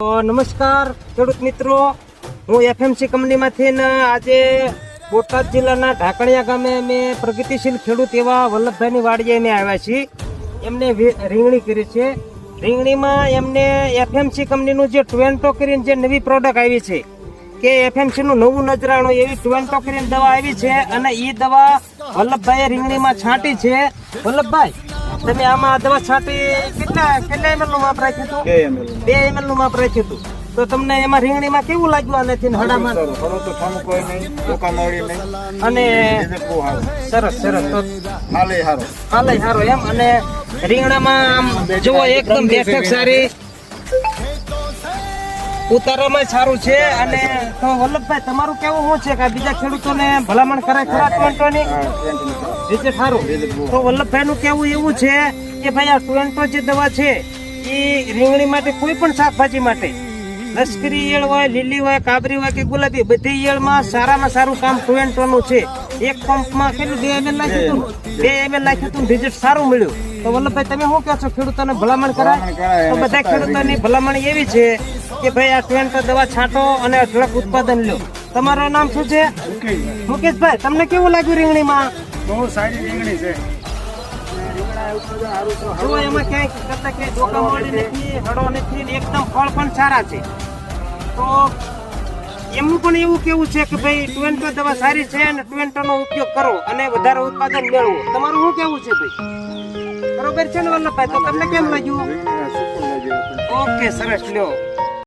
નમસ્કાર, ખેડૂત મિત્રો. હું એફએમસી કંપનીમાંથી આજે બોટાદ જિલ્લાના ઢાકણિયા ગામે અમે પ્રગતિશીલ ખેડૂત એવા વલ્લભભાઈની વાડીએ અમે આવ્યા છીએ. એમને રીંગણી કરી છે. રીંગણીમાં એમને એફએમસી કંપનીનું જે ટ્વેન્ટો કરીને જે નવી પ્રોડક્ટ આવી છે, કે એફએમસીનું નવું નજરાણું એવી ટ્વેન્ટો કરીને દવા આવી છે અને એ દવા વલ્લભભાઈએ રીંગણીમાં છાંટી છે. વલ્લભભાઈ તમે આમાં દવા છાંટી કેટલા કેટલા એમએલનું માપ રાખ્યું હતું? બે એમએલનું માપ રાખ્યું હતું. તો તમને એમાં રીંગણીમાં કેવું લાગ્યું આનાથી હડામાં અને સરસ સરસ. તો હાલે સારો હાલે સારો એમ. અને રીંગણામાં આમ જુઓ એકદમ બેઠક સારી. ઉતારામાં સારું છે અને તો વલ્લભભાઈ, તમારું કેવું શું છે કે બીજા ખેડૂતોને ભલામણ કરે ખરા ટોન્ટોની? રીતે સારું. તો વલ્લભભાઈનું કેવું એવું છે કે ભાઈ, આ ટોન્ટો જે દવા છે, એ રીંગણી માટે કોઈ પણ શાકભાજી માટે. લશ્કરી ઈયળ હોય, લીલી હોય, કાબરી હોય કે ગુલાબી, બધી ઈયળમાં સારામાં સારું કામ ટોન્ટોનું છે. એક પંપમાં કેટલું, બે એમએલ નાખ્યું હતું બે એમએલ નાખ્યું હતું રિઝલ્ટ સારું મળ્યું. તો વલ્લભભાઈ તમે શું કહો છો? ખેડૂતોને ભલામણ કરાય? તો બધા ખેડૂતોની ભલામણ એવી છે કે ભાઈ આ ટોન્ટો દવા છાંટો અને અઢળક ઉત્પાદન લો. તમારું નામ શું છે? મુકેશભાઈ. તમને કેવું લાગ્યું રીંગણીમાં? બહુ સારી રીંગણી છે. જુઓ એમાં ક્યાંય કરતા ક્યાંય ધોકા મળી નથી એકદમ ફળ પણ સારા છે. તો એમનું પણ એવું કેવું છે કે ભાઈ ટ્વેન્ટો દવા સારી છે અને ટ્વેન્ટો નો ઉપયોગ કરો અને વધારે ઉત્પાદન મેળવો. તમારું શું કેવું છે ભાઈ? બરોબર છે ને વલ્લભભાઈ? તો તમને કેમ લાગ્યું. ઓકે સરસ લ્યો.